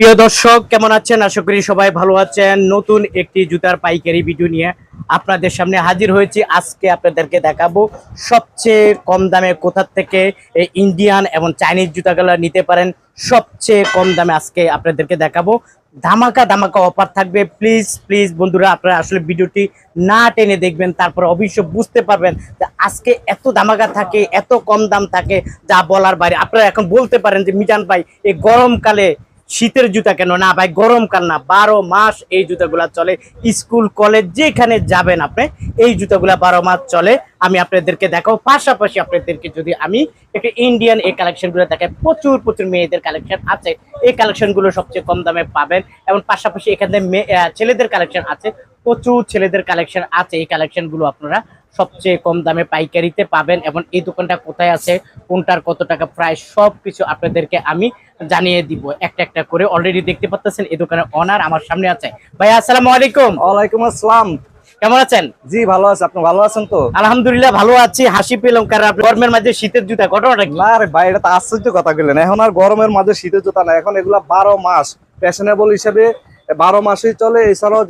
প্রিয় দর্শক, কেমন আছেন? আশা করি সবাই ভালো আছেন। নতুন একটি জুতার পাইকারি ভিডিও নিয়ে আপনাদের সামনে হাজির হয়েছি। আজকে আপনাদেরকে দেখাবো সবচেয়ে কম দামে কোথা থেকে এই ইন্ডিয়ান এবং চাইনিজ জুতাগুলো নিতে পারেন। সবচেয়ে কম দামে আজকে আপনাদেরকে দেখাবো। ধামাকা ধামাকা অফার থাকবে। প্লিজ প্লিজ বন্ধুরা, আপনারা আসলে ভিডিওটি না টেনে দেখবেন, তারপর অবশ্য বুঝতে পারবেন যে আজকে এত ধামাকা থাকে, এত কম দাম থাকে, যা বলার বাইরে। আপনারা এখন বলতে পারেন যে, মিজান ভাই, এই গরমকালে শীতের জুতা কেন না ভাই? গরমকাল না। বারো মাস এই জুতাগুলা চলে স্কুল, কলেজ, যেখানে যাবেন আপনি, এই জুতাগুলা বারো মাস চলে। আমি আপনাদেরকে দেখাবো। পাশাপাশি আপনাদেরকে যদি আমি একটা ইন্ডিয়ান এই কালেকশনগুলো দেখাই, প্রচুর প্রচুর মেয়েদের কালেকশন আছে। এই কালেকশনগুলো সবচেয়ে কম দামে পাবেন। এবং পাশাপাশি এখানে ছেলেদের কালেকশন আছে। প্রচুর ছেলেদের কালেকশন আছে এই কালেকশনগুলো আপনারা সবচেয়ে কম দামে পাইকারিতে পাবেন এবং এই দোকানটা কোথায় আছে কোনটার কত টাকা প্রায় সব কিছু আপনাদেরকে আমি জানিয়ে দিব। একটা একটা করে অলরেডি দেখতে পাচ্ছেন এই দোকানের অনার আমার সামনে আছে। ভাই আসসালামু আলাইকুম। ওয়ালাইকুম আসসালাম। কেমন আছেন? জি ভালো আছে। আপনি ভালো আছেন তো? আলহামদুলিল্লাহ ভালো আছি। হাসি পেলাম কারণ আপনি গরমের মাঝে শীতের জুতা ঘটনাটা কি? না রে ভাই এটা তো আশ্চর্য কথা বললেন। এখন আর গরমের মাঝে শীতের জুতা না এখন এগুলা বারো মাস। ফ্যাশনেবল হিসেবে বারো মাসই চলে এছাড়াও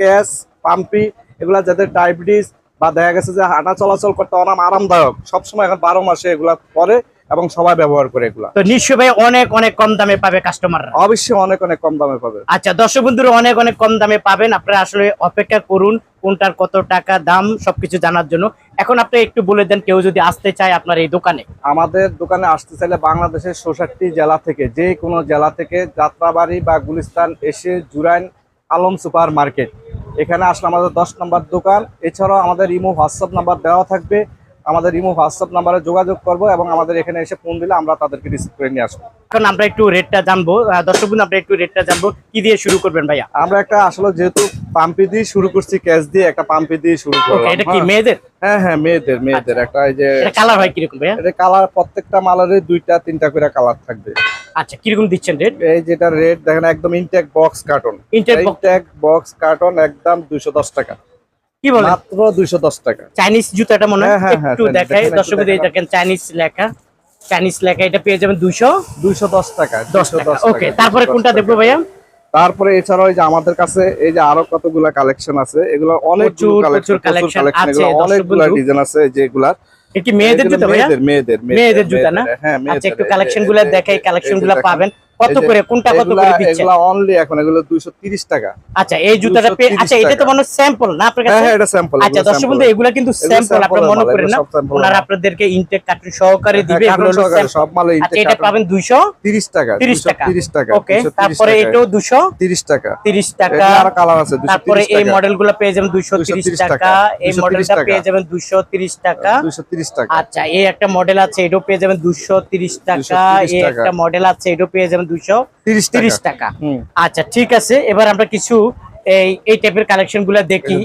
ক্যাশ পাম্পি এগুলা যাদের ডায়াবেটিস বা দেখা গেছে যে হাঁটা চলাচল করতে অনাম আরামদায়ক। সবসময় এখন বারো মাসে এগুলা পরে এবং সবাই ব্যবহার করে এগুলা। তো নিশ্চয় ভাই অনেক অনেক কম দামে পাবে কাস্টমাররা অবশ্যই অনেক অনেক কম দামে পাবে। আচ্ছা দর্শক বন্ধুরা অনেক অনেক কম দামে পাবেন। আপনারা আসলে অপেক্ষা করুন কোনটার কত টাকা দাম সবকিছু জানার জন্য। এখন আপনি একটু বলে দেন কেউ যদি আসতে চায় আপনার এই দোকানে। আমাদের দোকানে আসতে চাইলে বাংলাদেশের ষষট্টি জেলা থেকে যে কোনো জেলা থেকে যাত্রাবাড়ি বা গুলিস্তান এসে জুরাইন আলম সুপার মার্কেট। এখানে আসলে আমাদের দশ নম্বর দোকান। এছাড়াও আমাদের ইমো হোয়াটসঅ্যাপ নাম্বার দেওয়া থাকবে। আমাদের ইমো হোয়াটসঅ্যাপ নাম্বারে যোগাযোগ করব এবং আমাদের এখানে এসে ফোন দিলে আমরা তাদেরকে রিসিভ করে নিয়ে আসব। এখন আমরা একটু রেটটা জানব। দর্শক বন্ধু আমরা একটু রেটটা জানব। কি দিয়ে শুরু করবেন ভাইয়া? আমরা একটা আসলে যেহেতু পাম্পি দিয়ে শুরু করছি ক্যাশ দিয়ে একটা পাম্পি দিয়ে শুরু করলাম এটা কি হ্যাঁ। মেয়েদের? হ্যাঁ হ্যাঁ মেয়েদের মেয়েদের। একটা এই যে কালার হয় কীরকম ভাইয়া? এটা কালার প্রত্যেকটা মালারে দুইটা তিনটা করে কালার থাকবে। আচ্ছা কীরকম দিচ্ছেন রেট এই যেটা রেট দেখেন একদম intake box carton. Intake box carton একদম দুইশো দশ টাকা। কি বলেন? মাত্র দুইশো দশ টাকা। চাইনিজ জুতাটা মনে হয়? হ্যাঁ, হ্যাঁ, একটু দেখাই দেখেন, এই চাইনিজ লেখা? চাইনিজ লেখা এটা পেয়ে যাবেন দুশো দুইশো দশ টাকা দশ 210 টাকা ওকে তারপরে 210 কোনটা। দেখব ভাইয়া? তারপরে এছাড়াও যে আমাদের কাছে এই যে আরও কতগুলা কালেকশন আছে এগুলো অনেক প্রচুর collection আছে, অনেকগুলা। ডিজাইন আছে যেগুলা কি মেয়েদের জুতা ভাইয়া? মেয়েদের মেয়েদের জুতা না? হ্যাঁ আচ্ছা একটু মেয়েদের। কালেকশন এই- গুলো এই- দেখাই এই- কালেকশন এই গুলো পাবেন। কত করে? কোনটা কত করে দিচ্ছেন এগুলা অনলি এখন এগুলো 230 টাকা। আচ্ছা এই জুতাটা 230 আচ্ছা এটা তো। মনে স্যাম্পল না আপনার হ্যাঁ কাছে? হ্যাঁ এটা স্যাম্পল আচ্ছা দর্শক বন্ধু এগুলা কিন্তু স্যাম্পল আপনারা মনে করেন না। ওনারা আপনাদেরকে ইনটেক কার্টুন সহকারে দিবে এগুলো। সব মালে আচ্ছা এটা পাবেন 200 30 টাকা 30 টাকা। 30 টাকা ওকে তারপরে এটাও 200 30 টাকা। 30 টাকা। আর কালার আছে 230 তারপরে এই। মডেলগুলো পেয়ে যাবেন 230 230 টাকা। এই 230 মডেলটা পেয়ে যাবেন 230 টাকা। 230 টাকা। আচ্ছা এই একটা মডেল আছে এটাও পেয়ে যাবেন 230 টাকা। এই টাকা। একটা মডেল আছে এটাও পেয়ে যাবেন 30 230 টাকা। টাকা। আচ্ছা ঠিক আছে। এবার আমরা কিছু এই এই টাইপের কালেকশনগুলো দেখি।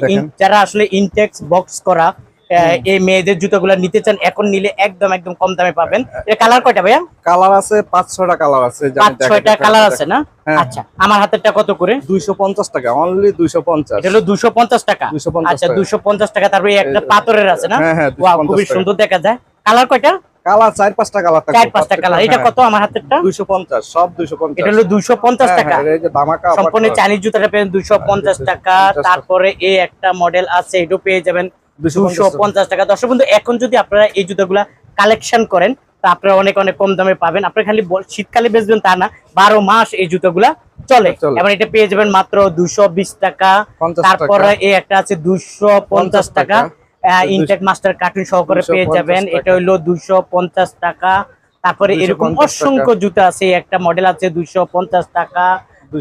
যারা আসলে ইনটেক্স বক্স করা এই মেয়েদের জুতোগুলো নিতে চান এখন নিলে একদম একদম কম দামে পাবেন। এর কালার কয়টা ভাইয়া? কালার আছে পাঁচ ছয়টা কালার আছে পাঁচ ছয়টা কালার আছে না? হ্যাঁ। আচ্ছা আমার হাতেরটা কত করে? দুইশো পঞ্চাশ টাকা অনলি দুইশো এটা হলো টাকা। আচ্ছা টাকা। দুশো পঞ্চাশ টাকা তারপরে একটা পাথরের আছে না? হ্যাঁ, হ্যাঁ, ওয়াও 250 সুন্দর দেখা যায়। কালার কয়টা? কালার চার পাঁচটা কালার থাকে চার পাঁচটা কালার। এটা কত আমার হাতেরটা? সব দুইশো পঞ্চাশ। এটা হলো দুশো পঞ্চাশ টাকা। ধামাকা সম্পূর্ণ চাইনিজ জুতাটা পেয়ে দুশো পঞ্চাশ টাকা। 250 টাকা। তারপরে এই একটা মডেল আছে এটাও পেয়ে যাবেন 250 দুশো পঞ্চাশ টাকা। দর্শক বন্ধু এখন যদি আপনারা এই জুতাগুলা কালেকশন করেন তা আপনারা অনেক অনেক কম দামে পাবেন। আপনারা খালি শীতকালে বেচবেন তা না বারো মাস এই জুতোগুলা চলে। এবার এটা পেয়ে যাবেন মাত্র দুশো বিশ টাকা। তারপরে। এই একটা আছে দুশো পঞ্চাশ টাকা। ইনটেক মাস্টার কার্টুন সহকারে পেয়ে যাবেন। এটা হইল দুইশো পঞ্চাশ টাকা। তারপরে এরকম অসংখ্য জুতা আছে এই একটা মডেল আছে দুইশো পঞ্চাশ টাকা।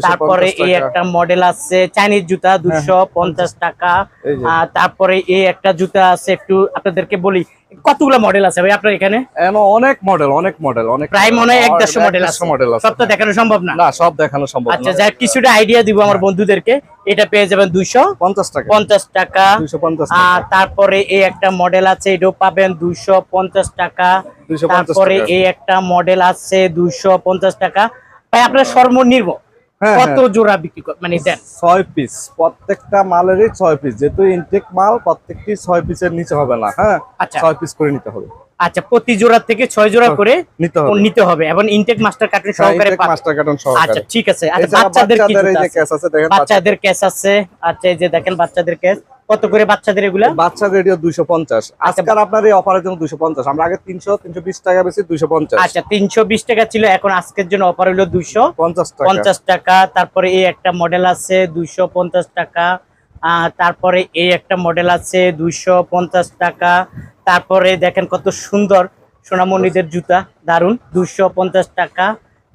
তারপরে এই একটা মডেল আছে চাইনিজ জুতা দুইশো পঞ্চাশ। টাকা। আর তারপরে এই একটা জুতা আছে একটু আপনাদেরকে বলি কতগুলো মডেল আছে ভাই আপনার এখানে? অনেক মডেল অনেক মডেল অনেক প্রায় মনে হয় এক দেড়শো মডেল আছে। মডেল সব তো দেখানো সম্ভব না? না সব দেখানো সম্ভব আচ্ছা যাই কিছুটা আইডিয়া দিব আমার বন্ধুদেরকে। এটা পেয়ে যাবেন দুইশো পঞ্চাশ টাকা। পঞ্চাশ টাকা। আর তারপরে এই একটা মডেল আছে এটাও পাবেন দুইশো পঞ্চাশ টাকা। 250 তারপরে। এই একটা মডেল আছে দুইশো পঞ্চাশ টাকা। ভাই আপনার সর্বনিম্ন হ্যাঁ, কত জোড়া বিক্রি কর- মানে দেন? ছয় পিস প্রত্যেকটা মালেরই ছয় পিস যেহেতু ইনটেক মাল প্রত্যেকটি ছয় পিসের নিচে হবে না হ্যাঁ? আচ্ছা। ছয় পিস করে নিতে হবে। আচ্ছা প্রতি জোড়া থেকে ছয় জোড়া করে নিতে হবে। নিতে হবে এবং ইনটেক মাস্টার কার্টুন সহকারে পাবেন। মাস্টার কার্টন আচ্ছা ঠিক আছে। আচ্ছা বাচ্চাদের কি? ক্যাশ আছে? দেখেন বাচ্চাদের কেস আছে। আচ্ছা এই যে দেখেন বাচ্চাদের কেস কত করে বাচ্চাদের এগুলা? বাচ্চাদের এটিও দুইশো পঞ্চাশ। আজকাল আপনার এই অফারের জন্য দুইশো পঞ্চাশ। আমরা আগে তিনশো তিনশো বিশ টাকা বেশি দুইশো পঞ্চাশ। আচ্ছা তিনশো বিশ টাকা ছিল এখন আজকের জন্য অফার হলো দুইশো পঞ্চাশ টাকা। পঞ্চাশ টাকা। তারপরে এই একটা মডেল আছে দুইশো পঞ্চাশ টাকা। আহ, তারপরে এই একটা মডেল আছে দুইশো পঞ্চাশ টাকা। তারপরে দেখেন কত সুন্দর সোনামণিদের জুতা দারুণ দুশো পঞ্চাশ টাকা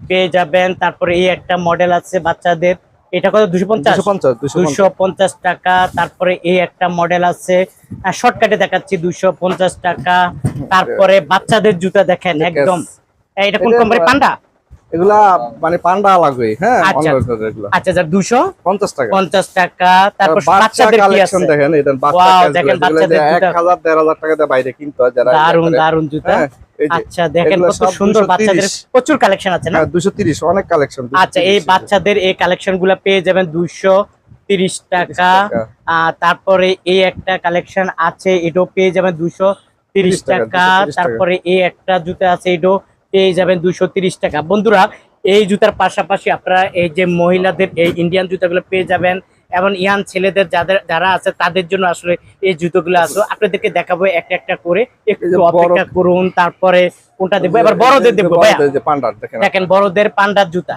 পেয়ে যাবেন। তারপরে এই একটা মডেল আছে বাচ্চাদের। এটা কত? দুশো পঞ্চাশ? দুশো পঞ্চাশ দুইশো পঞ্চাশ। টাকা। তারপরে এই একটা মডেল আছে। শর্টকাটে দেখাচ্ছি দুশো পঞ্চাশ টাকা। তারপরে বাচ্চাদের জুতা দেখেন একদম। এটা কোন কোম্পানি পান্ডা? এগুলা মানে পান্ডা লাগবে হ্যাঁ আচ্ছা। আচ্ছা দুশো? টাকা। পঞ্চাশ টাকা তারপর বাচ্চাদের কি আছে? দেখেন এটা বাচ্চা Wow, casual দেখেন যেগুলো যে বাচ্চাদের এক জুতা। হাজার দেড় হাজার টাকা দিয়ে বাইরে কিনতে হয় যারা দারুণ দারুণ জুতা। হ্যাঁ, এই আচ্ছা দেখেন কত সুন্দর বাচ্চাদের প্রচুর কালেকশন আছে না? হ্যাঁ দুশো তিরিশ অনেক কালেকশন আচ্ছা এই বাচ্চাদের এই পেয়ে যাবেন দুইশো তিরিশ টাকা। তারপরে এই একটা কালেকশন আছে এটাও পেয়ে যাবেন দুশো তিরিশ 230 টাকা। তারপরে এই একটা জুতা আছে এটাও পেয়ে যাবেন দুশো তিরিশ টাকা। বন্ধুরা এই জুতার পাশাপাশি আপনারা এই যে মহিলাদের এই ইন্ডিয়ান জুতাগুলো পেয়ে যাবেন এবং ইয়ান ছেলেদের যাদের যারা আছে তাদের জন্য আসলে এই জুতোগুলো আছে। আপনাদেরকে দেখাবো একটা একটা করে একটু অপেক্ষা করুন তারপরে কোনটা দেখব এবার বড়দের পান্ডার দেখেন দেখেন বড়দের পান্ডার জুতা।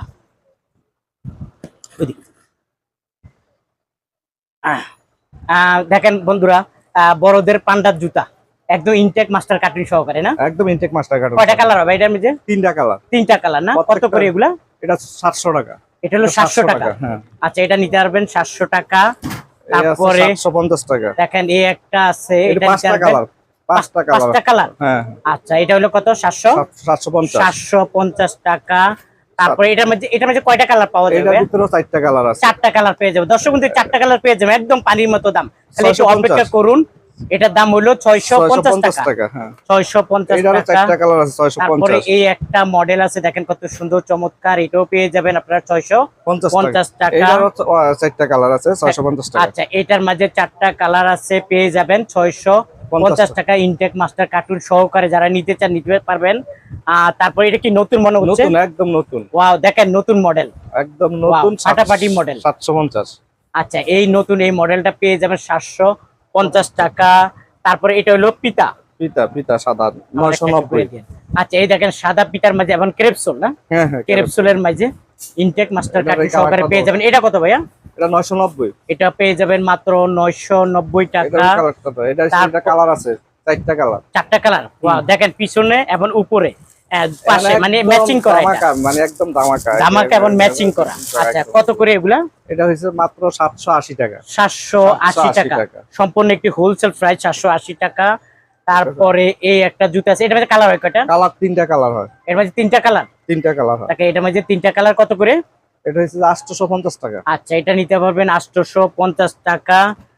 দেখেন বন্ধুরা আহ, বড়দের পান্ডার জুতা। একদম ইনটেক মাস্টার কাটিং সহকারে না? একদম ইনটেক মাস্টার কার্ড কয়টা কালার হবে এটার মধ্যে? তিনটা কালার তিনটা কালার না? কত করে এগুলা? এটা সাতশো টাকা। এটা হলো সাতশো টাকা। হ্যাঁ। আচ্ছা এটা নিতে পারবেন সাতশো টাকা। তারপরে তারপরে সাতশো পঞ্চাশ টাকা। দেখেন এই একটা আছে এটা পাঁচটা কালার পাঁচটা কালার পাঁচটা কালার হ্যাঁ আচ্ছা এটা হলো কত? সাতশো? সাতশো পঞ্চাশ। সাতশো পঞ্চাশ টাকা। তারপরে এটার মধ্যে এটার মধ্যে কয়টা কালার পাওয়া এটার যাবে চারটা কালার আছে। চারটা কালার পেয়ে যাবে। দর্শক বন্ধু চারটা কালার পেয়ে যাবে একদম পানির মতো দাম। তাহলে একটু অপেক্ষা করুন। এটার দাম হলো ছয়শো পঞ্চাশ টাকা। হ্যাঁ। ছয়শো পঞ্চাশ ছয়শো তারপরে এই একটা মডেল আছে দেখেন কত সুন্দর চমৎকার এটাও পেয়ে যাবেন আপনারা ছয়শো পঞ্চাশ পঞ্চাশ টাকা। টাকা এটারও চ- আহ, চারটা কালার আছে ছয়শো পঞ্চাশ টাকা। আচ্ছা এটার মাঝে চারটা কালার আছে পেয়ে যাবেন ছয়শো পঞ্চাশ টাকা। ইনটেক মাস্টার কার্টুন সহকারে যারা নিতে চান নিতে পারবেন। তারপরে এটা কি নতুন মনে হচ্ছে? নতুন একদম নতুন। ওয়াও দেখেন নতুন মডেল একদম নতুন ফাটাফাটি model। সাতশো পঞ্চাশ। আচ্ছা এই নতুন এই মডেলটা পেয়ে যাবেন সাতশো পঞ্চাশ টাকা তারপরে এটা হলো পিতা। পিতা পিতা সাদা নয়শো নব্বই। আচ্ছা এই দেখেন সাদা পিতার মাঝে এখন ক্রেপসোল না? হ্যাঁ হ্যাঁ ক্রেপসোলের মাঝে ইনটেক মাস্টার এই সহকারে পেয়ে যাবেন। এটা কত ভাইয়া? এটা নয়শো নব্বই। এটা পেয়ে যাবেন মাত্র নয়শো নব্বই এটা টাকা। কালারটা এটা কালার আছে চারটা কালার চারটা কালার দেখেন পিছনে এবং উপরে। পাশে মানে ম্যাচিং করা এটা। মানে একদম ধামাকা জামাকে এবং ম্যাচিং করা। আচ্ছা কত করে এগুলা? এটা হয়েছে মাত্র সাতশো আশি টাকা। সাতশো আশি 780 টাকা। সম্পূর্ণ একটি হোলসেল প্রাইস সাতশো আশি টাকা। তারপরে এই একটা জুতা আছে এটা মধ্যে কালার হয় কয়টা? কালার তিনটা কালার হয়। এর মাঝে তিনটা কালার তিনটা কালার হয়। তাকে এটার মাঝে তিনটা কালার কত করে? এটা হচ্ছে আটশোশো পঞ্চাশ টাকা। আচ্ছা এটা নিতে পারবেন আটশোশো পঞ্চাশ টাকা। আহ,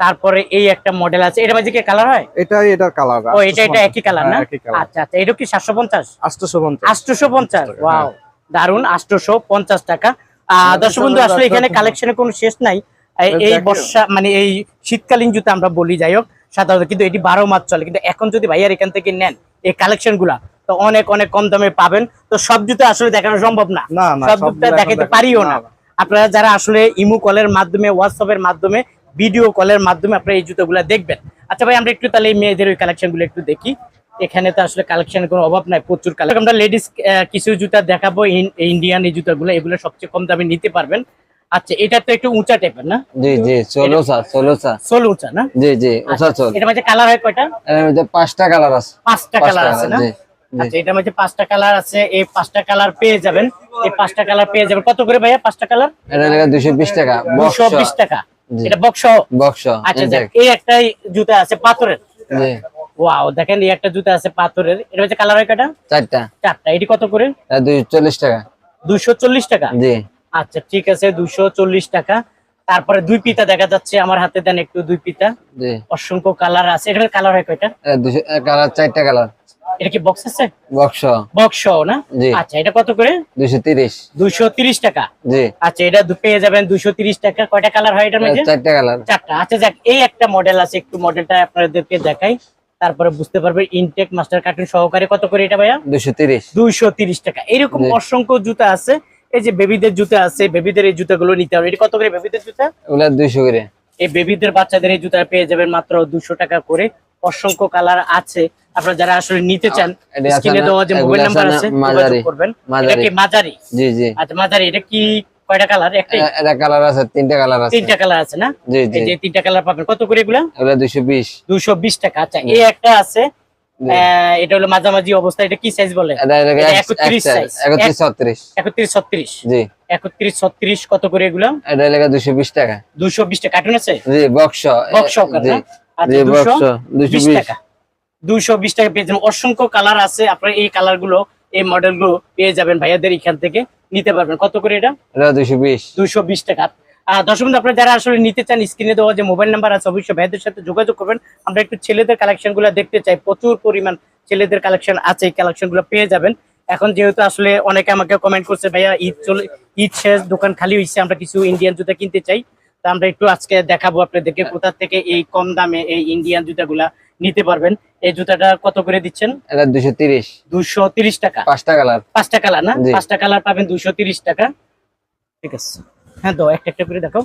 তারপরে এই একটা মডেল আছে। এটা মাঝে কি কালার হয়? এটাই এটার কালার ও এটা এটা একই কালার না? আচ্ছা আচ্ছা এটা কি সাতশো পঞ্চাশ? আটশোশো পঞ্চাশ। আটশোশো পঞ্চাশ টাকা, ওয়াও দারুণ আটশোশো পঞ্চাশ টাকা। আহ, দর্শক বন্ধু আসলে এখানে কালেকশনে কোনো শেষ নাই। এই- বর্ষা মানে এই শীতকালীন জুতো আমরা বলি যাই হোক সাধারণত কিন্তু এটি বারো মাস চলে। কিন্তু এখন যদি ভাইয়ার এখান থেকে নেন এই কালেকশনগুলা তো অনেক অনেক কম দামে পাবেন। তো সব জুতো আসলে দেখানো সম্ভব না। সব জুতো দেখাতে পারিও না। না, আপনারা যারা আসলে ইমু কলের মাধ্যমে হোয়াটসঅ্যাপের মাধ্যমে ভিডিও কলের মাধ্যমে আপনারা এই জুতোগুলো দেখবেন। আচ্ছা ভাই আমরা একটু তাহলে এই মেয়েদের ওই কালেকশনগুলো একটু দেখি। এখানে তো আসলে কালেকশনের কোনো অভাব নাই প্রচুর কালেকশন আমরা লেডিস কিছু জুতা দেখাবো ইন্ডিয়ান এই জুতাগুলো এগুলো সবচেয়ে কম দামে নিতে পারবেন। আচ্ছা এটা তো একটু উঁচা টাইপের না? জি জি ষোলো সা ষোলো সা। সোল উঁচা না? জি জি ওষা চল এটা মাঝে কালার হয় কয়টা? এর মধ্যে পাঁচটা কালার আছে। পাঁচটা কালার আছে না? আচ্ছা এটার মধ্যে পাঁচটা কালার আছে এই পাঁচটা কালার পেয়ে যাবেন এই পাঁচটা কালার পেয়ে যাবেন। কত করে ভাইয়া পাঁচটা কালার এটা লেগে বিশ টাকা বক্স দুশো বিশ টাকা। জি। এটা বক্স বক্স আচ্ছা এই একটা জুতা আছে পাথরের। জি। ওয়াও দেখেন এই একটা জুতা আছে পাথরের। এটা হচ্ছে কালার হয় কয়টা? চারটা। চারটা। এটি কত করে? টাকা। দুশো চল্লিশ টাকা? জি। আচ্ছা ঠিক আছে দুশো চল্লিশ টাকা। তারপরে দুই পিতা দেখা যাচ্ছে আমার হাতে দেন একটু দুই পিতা। অসংখ্য কালার আছে। এটার কালার হয় কয়টা? কালার চারটা কালার এটা কি বক্স আছে? বক্স বক্স না? আচ্ছা এটা কত করে? দুশো তিরিশ। দুশো তিরিশ টাকা। জি। আচ্ছা এটা দু- পেয়ে যাবেন দুশো তিরিশ টাকা। কয়টা কালার হয় এটার মধ্যে? চারটা কালার চারটা। আচ্ছা যাক এই একটা মডেল আছে একটু মডেলটা আপনাদেরকে দেখাই। তারপরে বুঝতে পারবে ইনটেক মাস্টার কার্টুন সহকারে কত করে এটা ভাইয়া? দুশো তিরিশ। দুইশো তিরিশ টাকা। এরকম অসংখ্য জুতা আছে। এই যে বেবিদের জুতা আছে বেবিদের এই জুতাগুলো নিতে হবে। এটা কত করে বেবিদের জুতা? ওগুলা দুইশো করে। এই বেবিদের বাচ্চাদের এই জুতা পেয়ে যাবেন মাত্র দুশো টাকা করে। অসংখ্য কালার আছে। আপনারা যারা আসলে নিতে চান স্ক্রিনে দেওয়া যে মোবাইল নাম্বার আছে। যোগাযোগ করবেন। এটা কি মাঝারি। জি জি। আচ্ছা মাঝারি। এটা কি কয়টা কালার? একটাই? এটা কালার আছে তিনটা কালার আছে। তিনটা কালার আছে না? জি জি। এই যে তিনটা কালার পাবেন। কত করে এগুলা? এগুলা দুশো বিশ। দুশো বিশ টাকা। আচ্ছা এই একটা আছে এটা হলো মাঝামাঝি অবস্থা। এটা কি সাইজ বলে? এটা এলাকা এটা 31 এক- size। একত্রিশ ছত্রিশ। একত্রিশ ছত্রিশ। জি। একত্রিশ ছত্রিশ কত করে এগুলা? এটা এলাকা দুশো বিশ টাকা। দুশো বিশ টাকা। কার্টুন আছে? জি বক্স বক্স আচ্ছা দুশো বিশ টাকা। দুশো বিশ টাকা পেয়ে যাবেন। অসংখ্য কালার আছে আপনারা এই কালারগুলো এই মডেলগুলো পেয়ে যাবেন ভাইয়াদের এখান থেকে নিতে পারবেন। কত করে এটা? এটা দুশো বিশ। টাকা। দর্শক আপনারা যারা আসলে নিতে চান স্ক্রিনে দেওয়া যে মোবাইল নাম্বার আছে অবশ্যই ভাইদের সাথে যোগাযোগ করবেন। আমরা একটু ছেলেদের কালেকশনগুলো দেখতে চাই। প্রচুর পরিমাণ ছেলেদের কালেকশন আছে এই কালেকশনগুলো পেয়ে যাবেন। এখন যেহেতু আসলে অনেকে আমাকে কমেন্ট করছে ভাইয়া ঈদ চলে ঈদ শেষ দোকান খালি হয়েছে আমরা কিছু ইন্ডিয়ান জুতা কিনতে চাই। তা আমরা একটু আজকে দেখাবো আপনাদেরকে কোথা থেকে এই কম দামে এই ইন্ডিয়ান জুতাগুলা নিতে পারবেন। এই জুতাটা কত করে দিচ্ছেন? এটা দুশো তিরিশ। দুশো তিরিশ টাকা। পাঁচটা কালার। পাঁচটা কালার না? পাঁচটা কালার পাবেন দুশো তিরিশ টাকা। ঠিক আছে। হ্যাঁ তো একটা একটা করে দেখো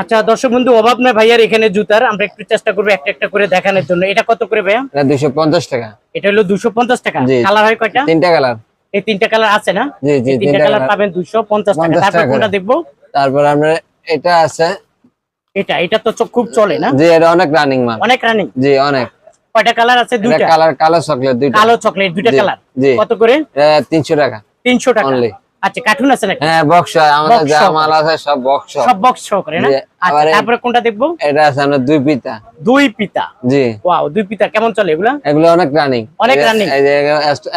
আচ্ছা দর্শক বন্ধু অভাব নয় ভাইয়ার এখানে জুতার। আমরা একটু চেষ্টা করব একটা একটা করে দেখানোর জন্য। এটা কত করে ভাইয়া? দুশো পঞ্চাশ টাকা। এটা হলো দুশো পঞ্চাশ টাকা। কালার হয় কয়টা? তিনটা কালার। এই তিনটা কালার আছে না? তিনটা কালার পাবেন দুশো পঞ্চাশ টাকা। 50 তারপর কোনটা দেখব? তারপর আমরা এটা আছে এটা এটা তো খুব চলে না? জি এটা অনেক রানিং মাল। অনেক রানিং জি অনেক। কয়টা কালার আছে? দুইটা? কালার কালো চকলেট দুইটা। কালো চকলেট দুইটা কালার জি। কত করে? এটা তিনশো টাকা। তিনশো টাকা। Only। আচ্ছা কার্টুন আছে নাকি? হ্যাঁ বক্স আমাদের যা মাল আছে সব বক্স সব বক্স সহকারে না? আচ্ছা তারপরে কোনটা দেখব? এটা আছে আমরা দুই পিতা। দুই পিতা? জি। ওয়াও দুই পিতা কেমন চলে এগুলা? এগুলো অনেক রানিং অনেক running।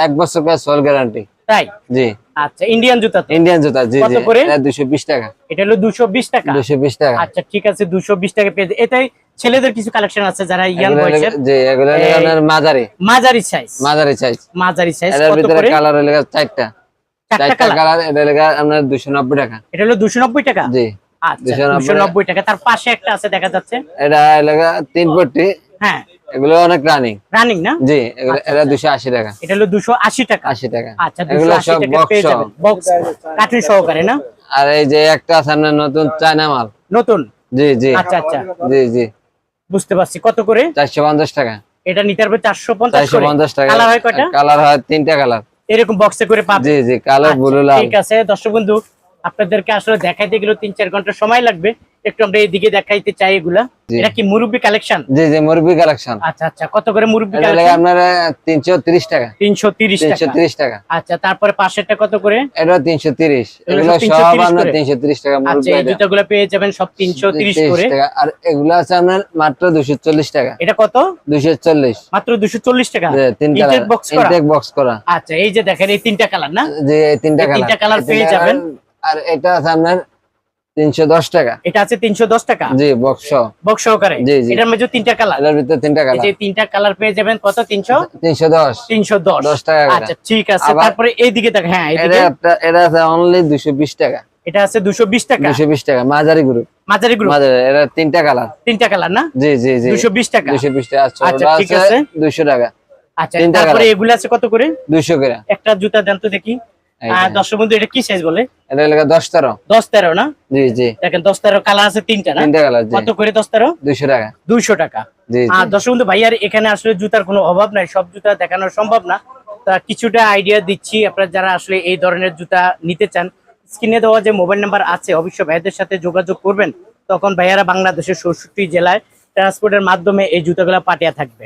এক বছর করে সোল গ্যারান্টি তাই? জি। আচ্ছা ইন্ডিয়ান জুতা। ইন্ডিয়ান জুতা জি কত করে? এটা দুশো বিশ টাকা। এটা হলো দুশো বিশ টাকা। দুশো বিশ টাকা। আচ্ছা ঠিক আছে দুশো বিশ টাকা পেয়ে এটাই ছেলেদের কিছু কালেকশন আছে যারা ইয়াং বয়সের। জি এগুলো আপনার মাঝারি। মাঝারি সাইজ মাঝারি সাইজ মাঝারি সাইজ কত ভিতরে করে? কালার হলে চারটা। চারটা চারটা কালার কালার এটা লেগে আপনার দুশো নব্বই টাকা। এটা হলো দুশো নব্বই টাকা? জি। আচ্ছা 290 দুশো নব্বই টাকা। তার পাশে একটা আছে দেখা যাচ্ছে। এটা লেগে তিন পট্টি। হ্যাঁ। এগুলো অনেক রানিং রানিং না? জি এগুলো- এটা দুশো আশি টাকা। এটা হলো দুশো আশি টাকা। আশি টাকা। আচ্ছা দুশো এগুলো আশি সব টাকা পেয়ে যাবেন। বক্স সহকারে না? আর এই যে একটা নতুন চায়না মাল। নতুন? জি জি। আচ্ছা আচ্ছা। জি জি। বুঝতে পারছি। কত করে? চারশো পঞ্চাশ টাকা। এটা নিতে পারবে চারশো পঞ্চাশ চারশো করে পঞ্চাশ টাকা। কালার হয় কয়টা? কালার হয় তিনটা কালার এরকম বক্সে করে পাবে জি জি কালো আচ্ছা, ব্লু লাল। ঠিক আছে। দর্শক বন্ধু আপনাদেরকে আসলে দেখাইতে গেলে তিন চার ঘণ্টা সময় লাগবে। একটু আমরা এইদিকে দেখাইতে চাই এগুলা। এটা কি মুরব্বী কালেকশন? জি জি মুরবি কালেকশন। আচ্ছা আচ্ছা কত করে মুরব্বী কালেকশন? আপনার তিনশো তিরিশ টাকা। তিনশো তিরিশ তিনশো ত্রিশ টাকা। তিরিশ টাকা আচ্ছা তারপরে পাশেরটা কত করে? এটা তিনশো তিরিশ। এগুলো এগুলো সব 330 আপনার করে? তিনশো তিরিশ টাকা আচ্ছা মুরব্বি এই জুতাগুলো পেয়ে যাবেন সব তিনশো তিরিশ করে। টাকা। আর এগুলো আছে আপনার মাত্র দুশো চল্লিশ টাকা। এটা কত? দুশো চল্লিশ। মাত্র দুশো চল্লিশ টাকা? তিন Intake কালার। box করা? ইনটেক বক্স করা। আচ্ছা এই যে দেখেন এই তিনটা কালার না? যে এই তিনটা কালার। তিনটা colour পেয়ে যাবেন। আর এটা আছে আপনার তিনশো দশ টাকা। এটা আছে তিনশো দশ টাকা? জি বক্স বক্স সহকারে? জি, জি। এটার মধ্যে তিনটা কালার এটার ভিতরে তিনটা কালার যে তিনটা কালার পেয়ে যাবেন কত? টাকা আচ্ছা ঠিক আছে। তারপরে এইদিকে দেখ হ্যাঁ এইদিকে। এটা আছে অনলি টাকা। এটা আছে টাকা। মাঝারি গ্রুপ মাঝারি গ্রুপ মাঝারি এটা তিনটা কালার তিনটা কালার না? জি জি জি। দুশো বিশ টাকা। দুশো বিশ টাকা। আচ্ছা আচ্ছা, ঠিক আছে আছে। দুশো টাকা। আচ্ছা তারপরে। এগুলো আছে কত করে? দুশো করে। একটা জুতা দেন তো দেখি। দর্শক বন্ধু এটা কি সাইজ বলে? এটা লেগে না? জি জি। দেখেন কালার আছে তিনটা না? তিনটা কালার কত করে টাকা। দুইশো টাকা। জি জি। আর দর্শক বন্ধু ভাইয়ার এখানে আসলে জুতার কোনো অভাব নাই সব জুতা দেখানো সম্ভব না। তা কিছুটা আইডিয়া দিচ্ছি আপনারা যারা আসলে এই ধরনের জুতা নিতে চান স্ক্রিনে দেওয়া যে মোবাইল নাম্বার আছে অবশ্যই ভাইয়াদের সাথে যোগাযোগ করবেন। তখন ভাইয়ারা বাংলাদেশের ষষ্ঠটি জেলায় ট্রান্সপোর্টের মাধ্যমে এই জুতাগুলো পাঠিয়ে থাকবে।